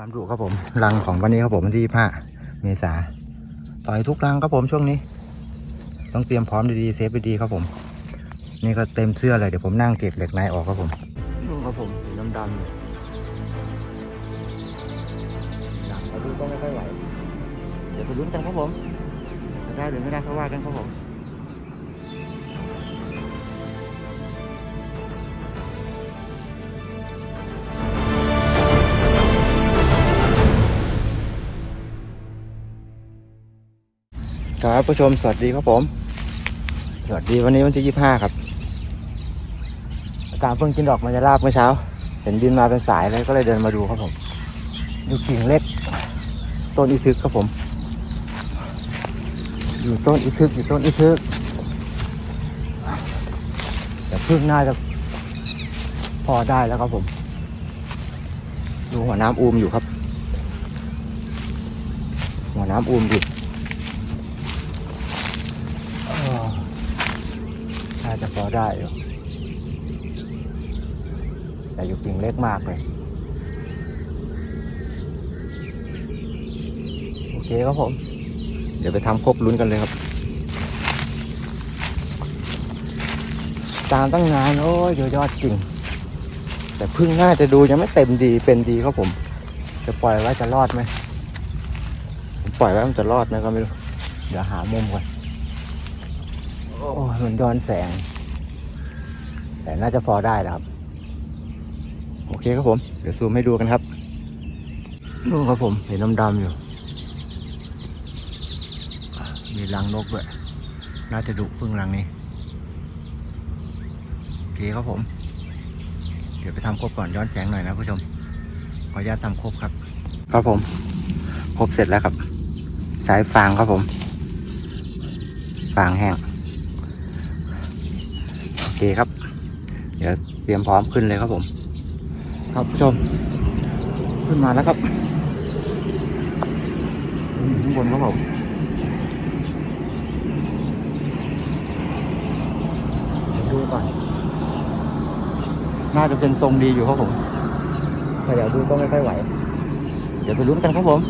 ความดุครับผมรังของวันนี้ครับผมวันที่ห้าเมษาต่อยทุกรังครับผมช่วงนี้ ต้องเตรียมพร้อมดีๆเซฟดีๆครับผม นี่ก็เต็มเสื้อเลยเดี๋ยวผมนั่งเก็บเหล็กในออกครับผมดูครับผมสีน้ำดำๆหนังมาดูก็ไม่ค่อยไหวเดี๋ยวไปลุ้นกันครับผมจะได้หรือไม่ได้เขาว่ากันครับผม ครับผู้ชมสวัสดีครับผม สวัสดีวันนี้วันที่ยี่ห้าครับ อากาศเพิ่งกินดอกมันจะลาบเมื่อเช้า เห็นบินมาเป็นสายเลยก็เลยเดินมาดูครับผม ดูกิ่งเล็ก ต้นอีทึกครับผม อยู่ต้นอีทึกอยู่ต้นอีทึกแต่พึ่งน่าจะพอได้แล้วครับผม ดูหัวน้ำอูมอยู่ครับ หัวน้ำอูมอยู่ เออน่าจะพอ ได้อยู่แต่อยู่กิ่งเล็กมากเลย โอเคครับผม เดี๋ยวไปทำครบลุ้นกันเลยครับ ตามตั้งนานโอ้ยเดี๋ยยอดจริง แต่พึ่งน่าจะดูยังไม่เต็มดีเป็นดีครับผม จะปล่อยไว้จะรอดไหมผมปล่อยไว้มันจะรอดไหมก็ไม่รู้ เดี๋ยวหามุมก่อนโอ้ยมันย้อนแสง แต่น่าจะพอได้แล้วครับ โอเคครับผม เดี๋ยวซูมให้ดูกันครับนู่นครับผม เห็นดำๆอยู่ มีรังนกด้วย น่าจะดุพึ่งรังนี้ โอเคครับผม เดี๋ยวไปทำครบก่อนย้อนแสงหน่อยนะผู้ชม ขออนุญาตทำครบครับ ครับผม ครบเสร็จแล้วครับ สายฟางครับผม ฟางแห้ง โอเคครับ เดี๋ยวเตรียมพร้อมขึ้นเลยครับผม ครับผู้ชม ขึ้นมาแล้วครับข้างบนครับผมเดี๋ยวดูก่อน น่าจะเป็นทรงดีอยู่ครับผมแต่เดี๋ยวดูก็ไม่ค่อยไหว เดี๋ยวไปลุ้นกันครับผม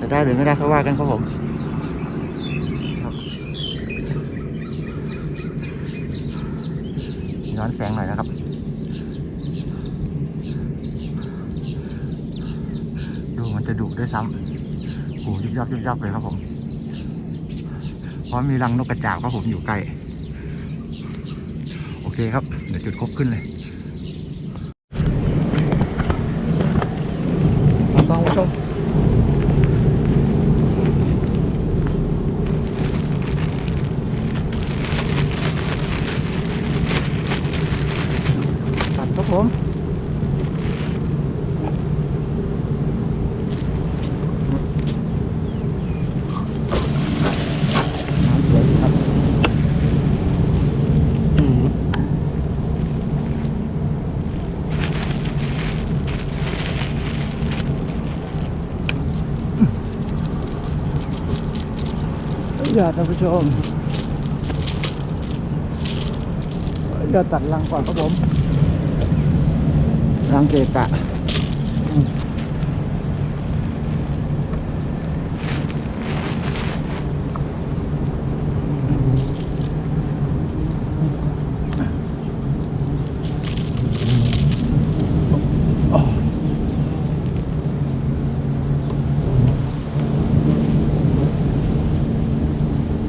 จะได้หรือไม่ได้เขาว่ากันครับผม ครับ ย้อนแสงหน่อยนะครับ ดูมันจะดุด้วยซ้ำหูยุบยับยุบยับเลยครับผม เพราะมีรังนกกระจาบครับผมอยู่ใกล้ โอเคครับ เดี๋ยวจุดครบขึ้นเลยลองผู้ชมตัดครับผม น้ำสวยดีครับอืม อย่าท่านผู้ชมอย่าตัดรังก่อนครับผมรังเกะกะอืม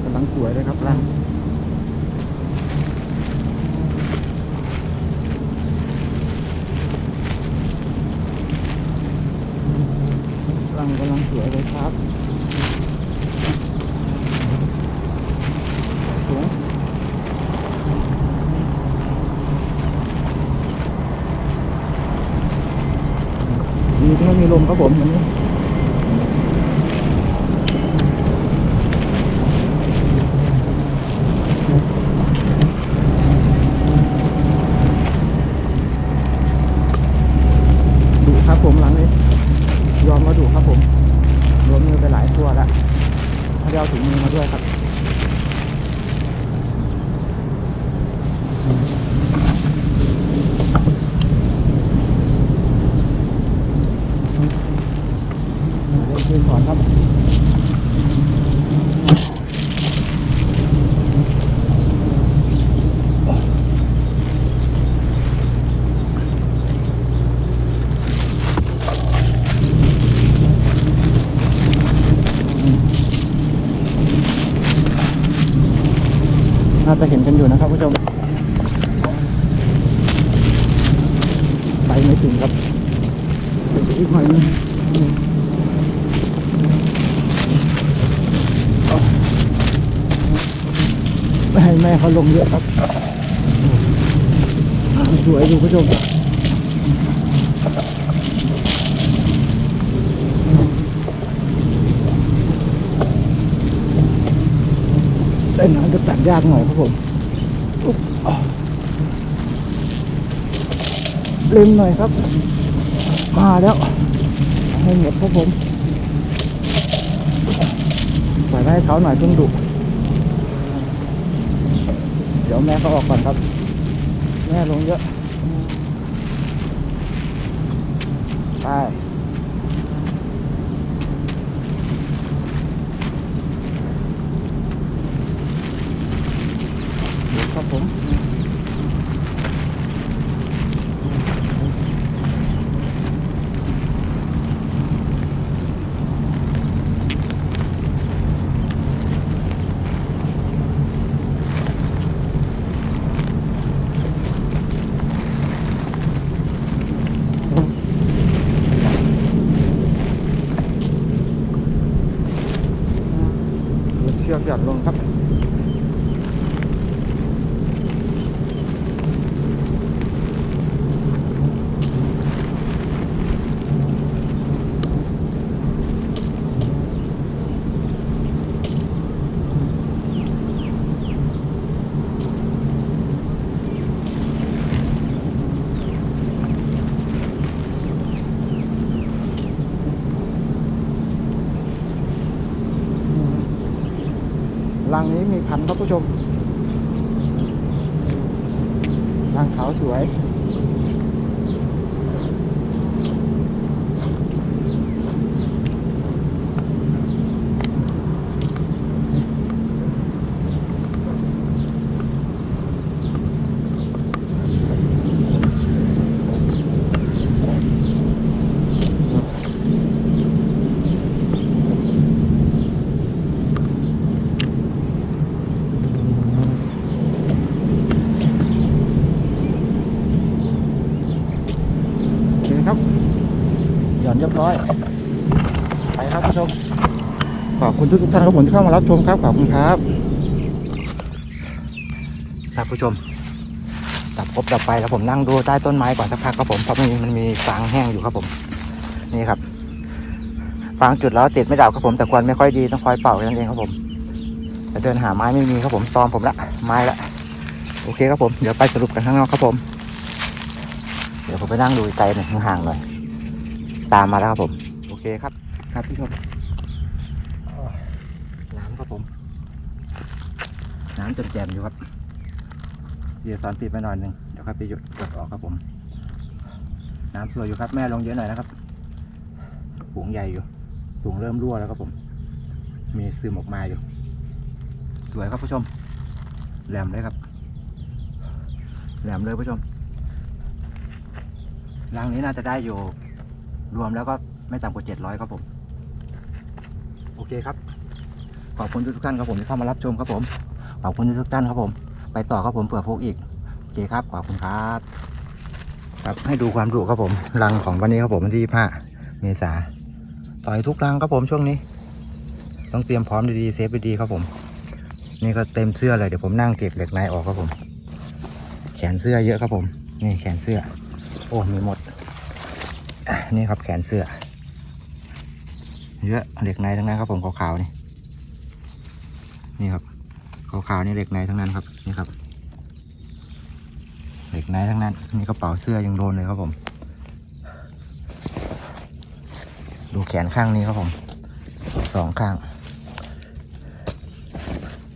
กำลังสวยเลยครับรังรังกำลังสวยเลยครับสูงดีที่ไม่มีลม ครับผมวันนี้ดุครับผมหลังนี้ ยอมมาดุครับผมรวมมือไปหลายตัวแล้วเขาเอาถุงมือมาด้วยครับ ยืนก่อนครับ น่าจะเห็นกันอยู่นะครับผู้ชม ไปไม่ถึงครับไปอีกหน่อยนึงไม่ให้แม่เขาลงเยอะครับสวยดูผู้ชม ได้น้ำจะตัดยากหน่อยครับผมอุ๊บอะเล็มหน่อยครับ มาแล้วให้หมดครับผมปล่อยให้เขาหน่อยเพิ่งดุเดี๋ยวแม่เขาออกก่อนครับ แม่ลงเยอะ ไป เดี๋ยวครับ ผม เชือกหย่อ นี้มีขันครับผู้ชม ทางเขาสวย โอเคครับ หย่อนเร้อย ไปครับผู้ชม ขอบคุณทุกท่านครับผมที่เข้ามารับชมครับ ขอบคุณครับครับผู้ชม ตัดครบตัดไปแล้วผมนั่งดูใต้ต้นไม้ก่อนสักพักครับผม เพราะมันมีมันมีฟางแห้งอยู่ครับผม นี่ครับ ฟางจุดแล้วติดไม่ดับครับผม แต่ควันไม่ค่อยดีต้องคอยเป่านั่นเองครับผมแต่เดินหาไม้ไม่มีครับผมตอมผมละไม้ละ โอเคครับผม เดี๋ยวไปสรุปกันข้างนอกครับผม เดี๋ยวผมไปนั่งดูไกลหน่อยห่างๆหน่อย ตามมาแล้วครับผม โอเคครับ ครับพี่ชมน้ำครับผม น้ำแจ่มๆอยู่ครับเดี๋ยวสอนติดไปหน่อยหนึ่งเดี๋ยวครับไปหยุดกดออกครับผม น้ำสวยอยู่ครับ แม่ลงเยอะหน่อยนะครับฝูงใหญ่อยู่ฝูงเริ่มรั่วแล้วครับผม มีซึมออกมาอยู่ สวยครับผู้ชม แหลมเลยครับ แหลมเลยผู้ชมรังนี้น่าจะได้อยู่ รวมแล้วก็ไม่ต่ำกว่าเจ็ดร้อยครับผม โอเคครับ ขอบคุณทุกท่านครับผมที่เข้ามารับชมครับผม ขอบคุณทุกท่านครับผม ไปต่อครับผมเผื่อพวกอีก โอเคครับ ขอบคุณครับ ครับให้ดูความดุครับผม รังของวันนี้ครับผมวันที่ห้าเมษาต่อยทุกรังครับผมช่วงนี้ ต้องเตรียมพร้อมดีๆเซฟดีๆครับผม นี่ก็เต็มเสื้อเลยเดี๋ยวผมนั่งเก็บเหล็กในออกครับผม แขนเสื้อเยอะครับผม นี่แขนเสื้อ โอ้มีหมดอะ นี่ครับแขนเสื้อ เยอะเหล็กในทั้งนั้นครับผมขาวๆนี่ นี่ครับขาวๆนี่เหล็กในทั้งนั้นครับ นี่ครับ เหล็กในทั้งนั้น นี่กระเป๋าเสื้อยังโดนเลยครับผม ดูแขนข้างนี้ครับผม สองข้าง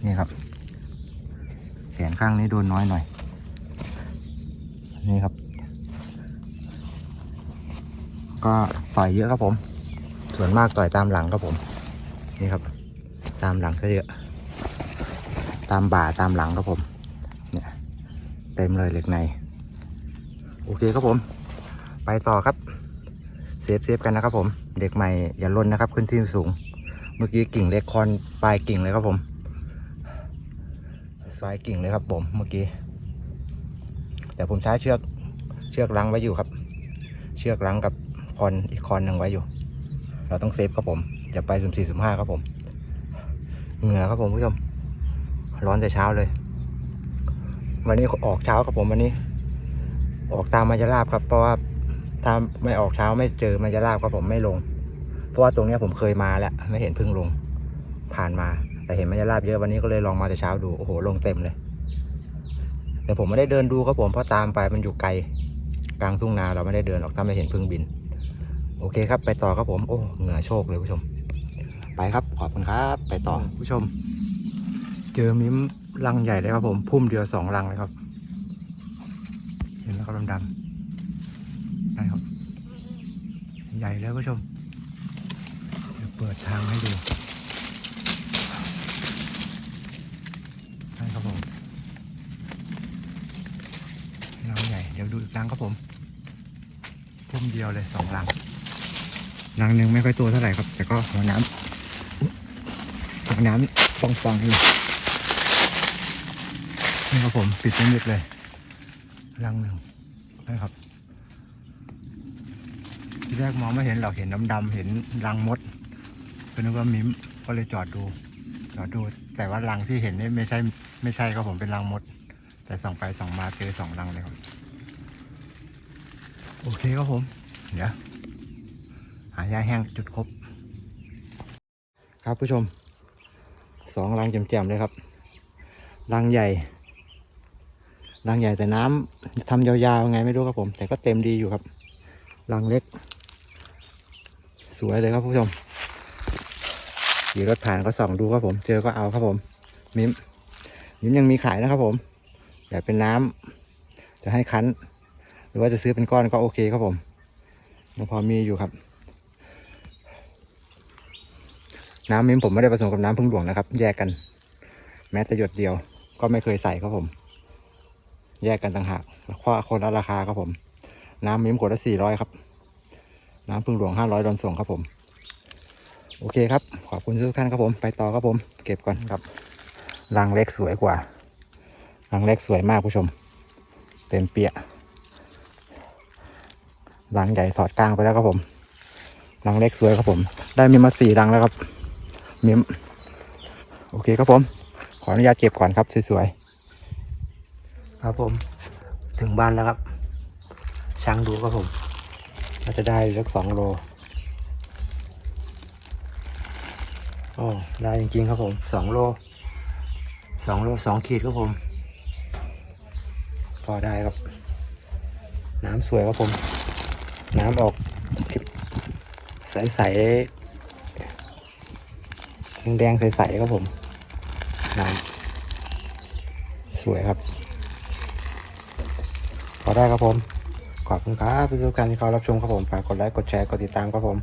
นี่ครับ แขนข้างนี้โดนน้อยหน่อย นี่ครับ ก็ต่อยเยอะครับผม ส่วนมากต่อยตามหลังครับผม นี่ครับ ตามหลังซะเยอะ ตามบ่าตามหลังครับผม เนี่ยเต็มเลยเหล็กใน โอเคครับผม ไปต่อครับเซฟเซฟกันนะครับผม เด็กใหม่อย่าล่นนะครับ ขึ้นที่สูง เมื่อกี้กิ่งเล็กคอนปลายกิ่งเลยครับผมปลายกิ่งเลยครับผมเมื่อกี้แต่ผมใช้เชือกเชือกลังไว้อยู่ครับ เชือกลังกับ คอนอีกคอนหนึ่งไว้อยู่ เราต้องเซฟครับผมอย่าไปสุ่มสี่สุ่มห้าครับผม เหงื่อครับผมผู้ชม ร้อนแต่เช้าเลย วันนี้ออกเช้าครับผมวันนี้ ออกตามมายาลาบครับ เพราะว่าถ้าไม่ออกเช้าไม่เจอมายาลาบครับผมไม่ลง เพราะว่าตรงเนี้ยผมเคยมาแล้ว ไม่เห็นพึ่งลง ผ่านมา แต่เห็นมายาลาบเยอะวันนี้ก็เลยลองมาแต่เช้าดูโอ้โหลงเต็มเลย แต่ผมไม่ได้เดินดูครับผมเพราะตามไปมันอยู่ไกลกลางทุ่งนาเราไม่ได้เดินออกถ้าไม่เห็นพึ่งบิน โอเคครับไปต่อครับผมโอ้เหงื่อโชกเลยผู้ชม ไปครับขอบคุณครับ ไปต่อผู้ชม เจอมิ้มรังใหญ่เลยครับผมพุ่มเดียวสองรังเลยครับ เห็นแล้วครับดำๆนั่ครับ ใหญ่เลยผู้ชมเดี๋ยวเปิดทางให้ดูนั่นครับผมรังใหญ่เดี๋ยวดูอีกรังครับผมพุ่มเดียวเลยสองรัง รังหนึ่งไม่ค่อยตัวเท่าไหร่ครับ แต่ก็หัวน้ำหัวน้ำฟองๆอยู่นี่ครับผมปิดไม่มิดเลย รังหนึ่งนะครับที่แรกมองไม่เห็นเราเห็นดำๆเห็นรังมดก็นึกว่ามิมก็เลยจอดดู จอดดู แต่ว่ารังที่เห็นนี่ไม่ใช่ไม่ใช่ครับผมเป็นรังมด แต่ส่องไปส่องมาเจอสองรังเลยครับ โอเคครับผม เดี๋ยว หายาแห้งจุดครบ ครับผู้ชมสองรังแจ่มๆเลยครับ รังใหญ่ รังใหญ่แต่น้ำทำยาวๆไงไม่รู้ครับผม แต่ก็เต็มดีอยู่ครับ รังเล็ก สวยเลยครับผู้ชมขี่รถผ่านก็ส่องดูครับผม เจอก็เอาครับผม มิมมิมยังมีขายนะครับผมแต่เป็นน้ำจะให้คั้น หรือว่าจะซื้อเป็นก้อนก็โอเคครับผมยังพอมีอยู่ครับ น้ำมิ้มผมไม่ได้ผสมกับน้ำพึ่งหลวงนะครับ แยกกัน แม้แต่หยดเดียว ก็ไม่เคยใส่ครับผม แยกกันต่างหากเพราะคนละราคาครับผม น้ำมิ้มขวดละสี่ร้อยครับ น้ำพึ่งหลวงห้าร้อยดอนส่งครับผม โอเคครับ ขอบคุณทุกท่านครับผม ไปต่อครับผม เก็บก่อนครับรังเล็กสวยกว่ารังเล็กสวยมากผู้ชม เต็มเปียะรังใหญ่สอดกลางไปแล้วครับผมรังเล็กสวยครับผม ได้มีมาสี่รังแล้วครับ มิมโอเคครับผม ขออนุญาตเก็บก่อนครับสวยๆครับผม ถึงบ้านแล้วครับช่างดูครับผมก็จะได้สักสองโลโอ้ได้จริงๆครับผมสองโลสองโลสองขีดครับผม พอได้ครับ น้ำสวยครับผม น้ำออกใสๆ แดงๆใสๆครับผมน้ำสวยครับ พอได้ครับผม ขอบคุณครับทุกท่านที่เขารับชมครับผม ฝากกดไลค์ กดแชร์ กดติดตามครับผม